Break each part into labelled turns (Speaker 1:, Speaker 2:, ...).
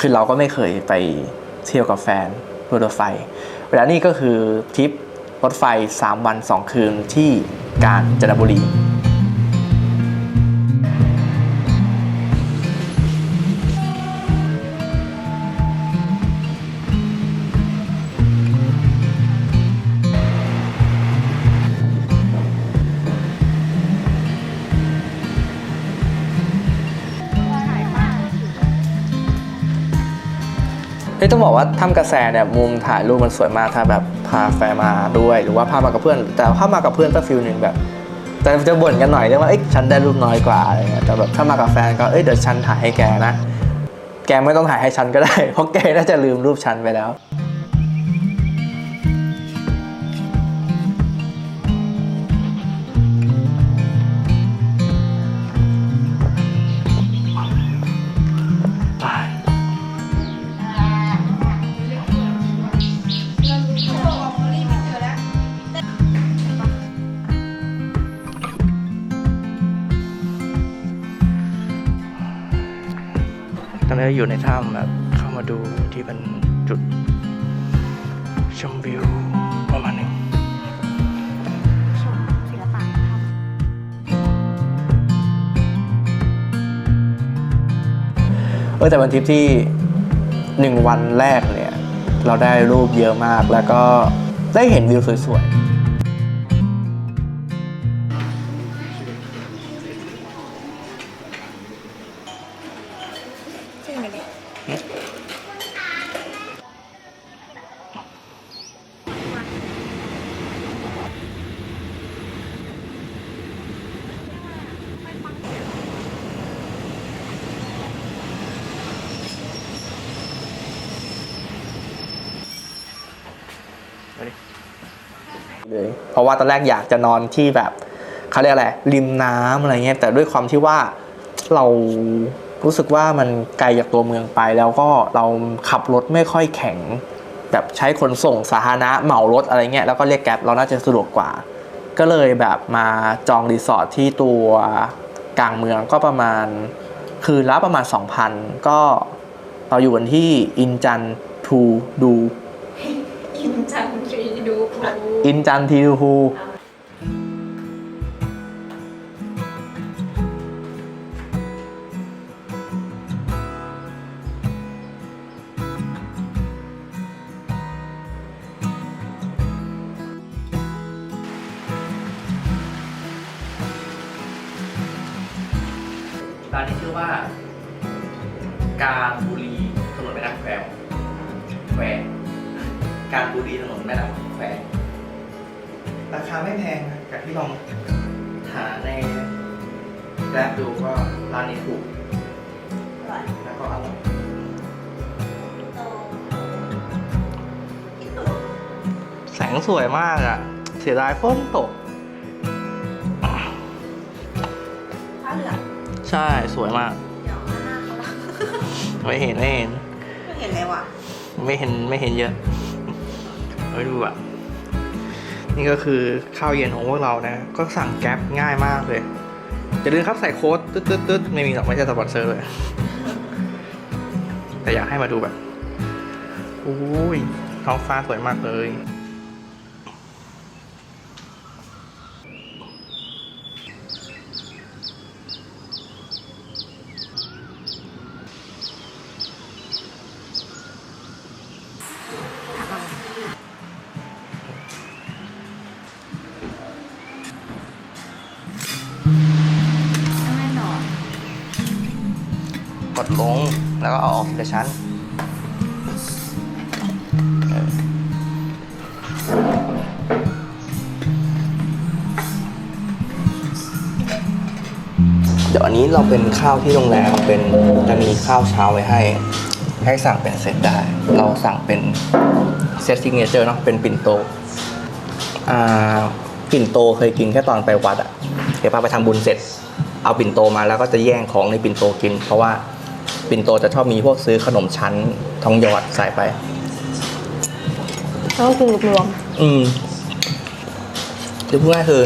Speaker 1: คือเราก็ไม่เคยไปเที่ยวกับแฟนบนรถไฟ เวลานี่ก็คือทริปรถไฟ 3 วัน 2 คืนที่กาญจนบุรี เฮ้ยต้องบอกว่าถ้ำกระแสเนี่ยมุมถ่ายรูปมันสวยมากถ้าแบบพาแฟนมาด้วย หรือว่าพามากับเพื่อน แต่ถ้ามากับเพื่อนก็ฟิลหนึ่งแบบ แต่จะบ่นกันหน่อยเรื่องว่าเอ้ยฉันได้รูปน้อยกว่าอะไรเงี้ยแต่แบบถ้ามากับแฟนก็เอ้ยเดี๋ยวฉันถ่ายให้แกนะ แกไม่ต้องถ่ายให้ฉันก็ได้ เพราะแกน่าจะลืมรูปฉันไปแล้ว ตอนนี้อยู่ในถ้ำแบบเข้ามาดูที่เป็นจุดชมวิวประมาณหนึง
Speaker 2: ชมศิลปะทำ
Speaker 1: เออแต่วันทริปที่หนึ่งวันแรกเนี่ย เราได้รูปเยอะมากแล้วก็ได้เห็นวิวสวยๆ
Speaker 2: เล
Speaker 1: ยเพราะว่าตอนแรกอยากจะนอนที่แบบเขาเรียกอะไรริมน้ำอะไรเงี้ยแต่ด้วยความที่ว่าเรารู้สึกว่ามันไกลจากตัวเมืองไปแล้วก็เราขับรถไม่ค่อยแข็ง แบบใช้ขนส่งสาธารณะเหมารถอะไรเงี้ยแล้วก็เรียกแกร็บเราน่าจะสะดวกกว่า ก็เลยแบบมาจองรีสอร์ทที่ตัวกลางเมืองก็ประมาณ คืนละประมาณ 2,000 ก็เราอยู่กันที่อินจันทูดู
Speaker 2: อินจันทรีดูภู
Speaker 1: อินจันทีฮูร้านนี้ชื่อว่า การบุรีถนนแม่น้ำแควแควการบุรีถนนแม่น้ำแคว ราคาไม่แพงนะจากที่ลองหาในแกร็บดูก็ร้านนี้ถูก
Speaker 2: อร่อย
Speaker 1: แล้วก็อร่อยแสงสวยมากอะ เสียดายฝนตก
Speaker 2: ผ้าเหลือง
Speaker 1: ใช่สวยมาก
Speaker 2: เดี๋ยวหน้าเขาละ
Speaker 1: ไม่เห็นไม่เห็น
Speaker 2: ไม่เห็นเลยว่ะ
Speaker 1: ไม่เห็นไม่เห็นเยอะ ไม่ดูอะ นี่ก็คือข้าวเย็นของพวกเรานะ ก็สั่งแก๊ปง่ายมากเลยอย่าลืมครับใส่โค้ดตึ๊ดตึ๊ดตึ๊ดไม่มีหรอกไม่ใช่สปอนเซอร์เลย แต่อยากให้มาดูแบบอุ้ยท้องฟ้าสวยมากเลย ดลง แล้วก็เอาออกทีละชั้นเดี๋ยวอันนี้เราเป็นข้าวที่โรงแรมเป็นจะมีข้าวเช้าไว้ให้ ให้สั่งเป็นเซตได้ เราสั่งเป็นเซตซิกเนเจอร์เนาะเป็นปิ่นโตอ่าปิ่นโตเคยกินแค่ตอนไปวัดอะเดี๋ยวพาไปทำบุญเสร็จ เอาปิ่นโตมาแล้วก็จะแย่งของในปิ่นโตกิน เพราะว่า ปิ่นโตจะชอบมีพวกซื้อขนมชั้นทองหยอดใส่ไป
Speaker 2: ก็คือรวม
Speaker 1: อืมหรือพูดง่ายๆคือ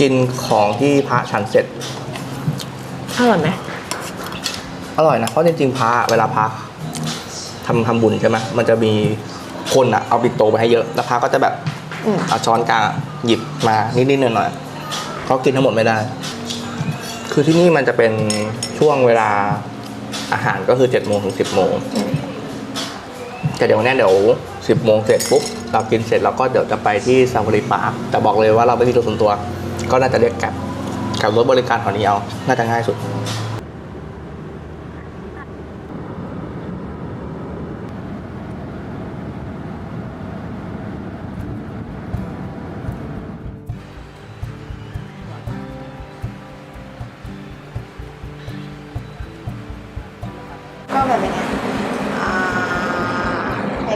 Speaker 1: กินของที่พระฉันเสร็จ
Speaker 2: อร่อยไหม
Speaker 1: อร่อยนะเพราะจริงๆพระเวลาพระำทำบุญใช่ไหมมันจะมีคนอะเอาปิ่นโตไปให้เยอะแล้วพระก็จะแบบ
Speaker 3: อืม
Speaker 1: เอาช้อนกลางอะหยิบมานิดๆหน่อยๆเขากินทั้งหมดไม่ได้ คือที่นี่มันจะเป็นช่วงเวลา อาหารก็คือเจ็ดโมงถึงสิบโมงแต่เดี๋ยวเนี้ยเดี๋ยวสิบโมงเสร็จปุ๊บเรากินเสร็จเราก็เดี๋ยวจะไปที่ซาฟารีปาร์คแต่บอกเลยว่าเราไม่มีรถส่วนตัว ก็น่าจะเรียกแกร็บกับรถบริการแถวนี้เอาน่าจะง่ายสุด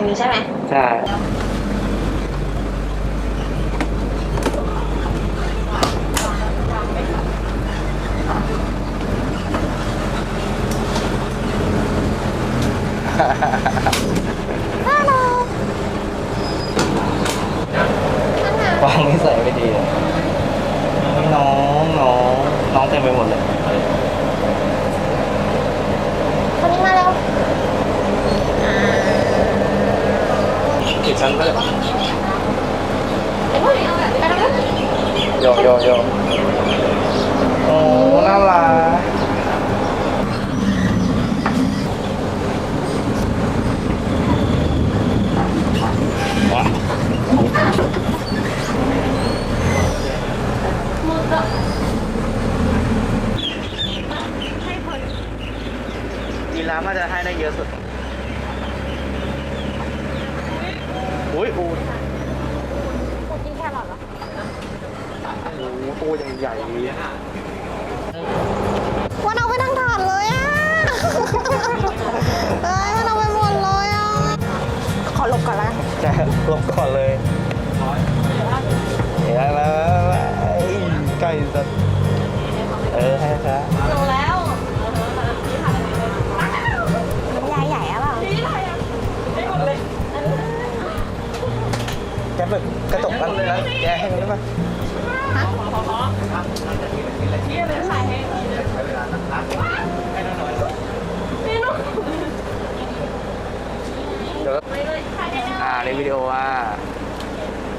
Speaker 3: อย่างนี้ใช่ไหม
Speaker 1: ใช่วางนิสัยไม่ดีเลยนี่น้องน้องน้องเต็มไปหมดเลย
Speaker 3: คนนี้มาแล้ว
Speaker 1: ผิดชั้นไปเลย
Speaker 3: ไปแล้วนะ
Speaker 1: โยโยโยโอ้น่ารักว้า ใหญ่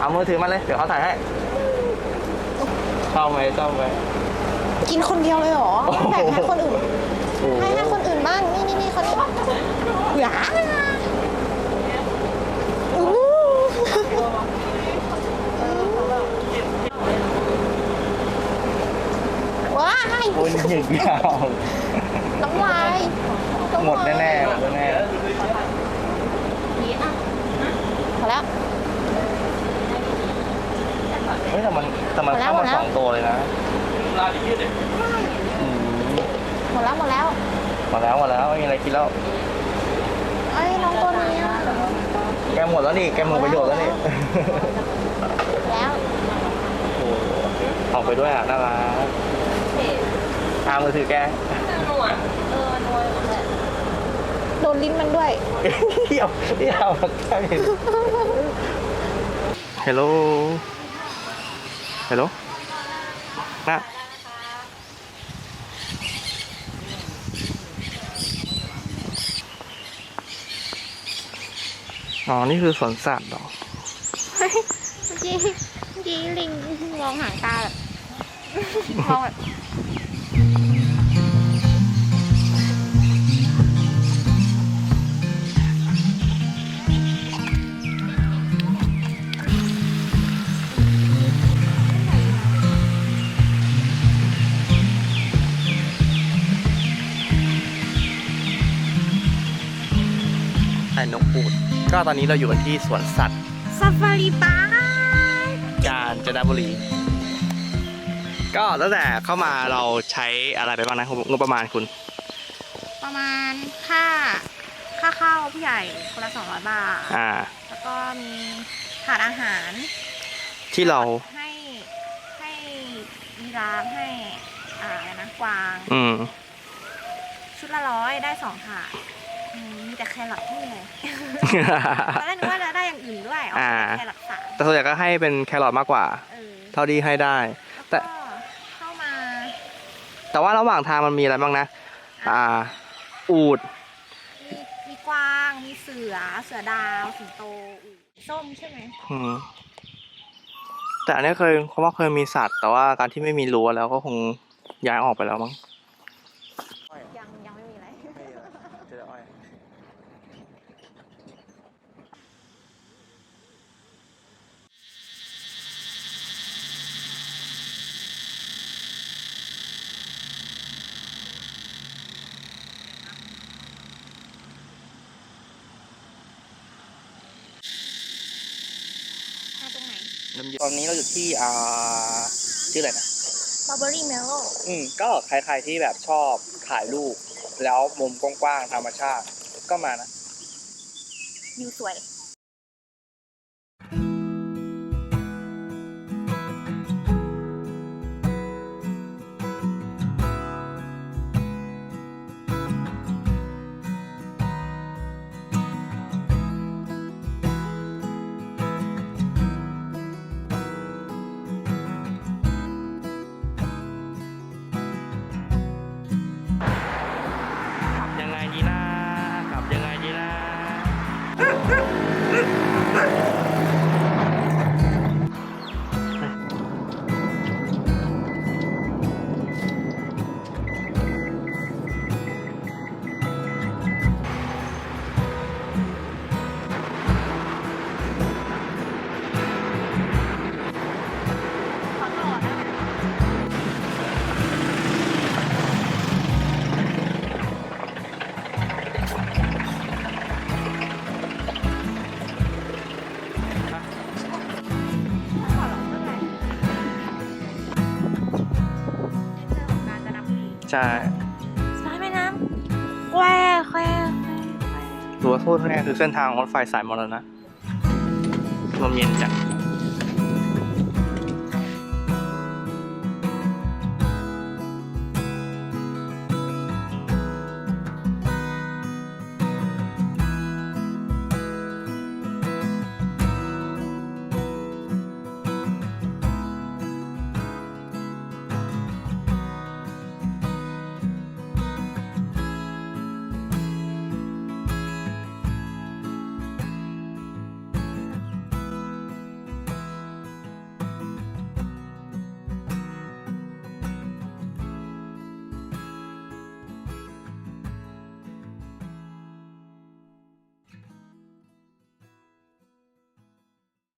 Speaker 3: เอามือ
Speaker 1: ถือมาเลย เดี๋ยวเขาถ่ายให้ชอบไหมชอบไหม
Speaker 3: กินคนเดียวเลยเหรอ
Speaker 1: โอ้โห
Speaker 3: แบ่งให้คนอื่น
Speaker 1: โอ้โห
Speaker 3: ให้ให้คนอื่นบ้าง นี่นี่นี่คนนี้หยาอู้ว้าย
Speaker 1: คุณหยิกยาว
Speaker 3: น้ำลายน้ำลาย
Speaker 1: หมดแน่ๆหมดแน่
Speaker 3: พอแล้ว
Speaker 1: ๆเฮ้ย แต่มันแต่มัน
Speaker 3: หมดแล้ว
Speaker 1: เข้า
Speaker 3: หม
Speaker 1: มา
Speaker 3: ดแล้ว
Speaker 1: สองตัวเลยนะอืม
Speaker 3: หมดแล้วหมดแล้ว
Speaker 1: หมดแล้วหมดแล้วไม่มีอะไรกินแล้ว
Speaker 3: เอ้ยน้องตัวนี้อะ
Speaker 1: แกหมดแล้วนี่แกหมดประโยชน์แล้วนี่
Speaker 3: แล้ว
Speaker 1: โอ้โหออกไปด้วยอะน่ารักตามมือถือแก
Speaker 3: โดนลิ้นมันด้วย
Speaker 1: เที่ยวเที่ยวใช่ฮัลโหล ฮัลโหลนะอ๋อ นี่คือสวนสัตว์เหรอ
Speaker 3: เมื่อกี้เมื่อกี้ลิงมองหางตาแบบมองแบบ
Speaker 1: นกปูด ก็ตอนนี้เราอยู่กันที่สวนสัตว์
Speaker 3: ซาฟารีปาร์ค
Speaker 1: กาญจนบุรี ก็ตั้งแต่เข้ามาเราใช้อะไรไปบ้างนะงบประมาณคุณ
Speaker 3: ประมาณค่าค่าเข้าผู้ใหญ่คนละ200 บาท
Speaker 1: อ่า
Speaker 3: แล้วก็มีถาดอาหาร
Speaker 1: ที่เรา
Speaker 3: ให้ให้ยีราฟให้อ่าอะไรนะกวาง
Speaker 1: อืม
Speaker 3: ชุดละร้อยได้สองถาดอื มมีแต่แครอทที่เลยตอนแรกนึกว่าจะได้อย่างอื่นด้วยเอา
Speaker 1: อ่า
Speaker 3: แครอทสาม
Speaker 1: แต่ส่วนใหญ่ก็ให้เป็นแครอทมากกว่า
Speaker 3: เออ
Speaker 1: เท่าที่ให้ได้ แต่
Speaker 3: แล้วก็เข้ามา
Speaker 1: แต่ว่าระหว่างทางมันมีอะไรบ้างนะ อ่า อูด
Speaker 3: มีมีกวางมีเสือเสือดาวสิงโตอู่ส้มใช่ไหม
Speaker 1: อืม แต่อันนี้เคยเขาว่าเคยมีสัตว์ แต่ว่าการที่ไม่มีรั้วแล้วก็คงย้ายออกไปแล้วมั้ง
Speaker 3: ยังยังไม่มีอะไร มาตรงไหน
Speaker 1: ตอนนี้เราอยู่ที่อ่าชื่ออะไรนะ
Speaker 3: บาร์เบอรี่เมลโล่
Speaker 1: อืมก็ใครๆที่แบบชอบถ่ายรูปแล้วมุมกว้างๆธรรมชาติก็มานะ
Speaker 3: วิวสวย
Speaker 1: ใช่
Speaker 3: สายแม่น้ำแควแควแควแคว
Speaker 1: รั้วโทษแรกคือเส้นทางรถไฟสายมรณะลมเย็นจัด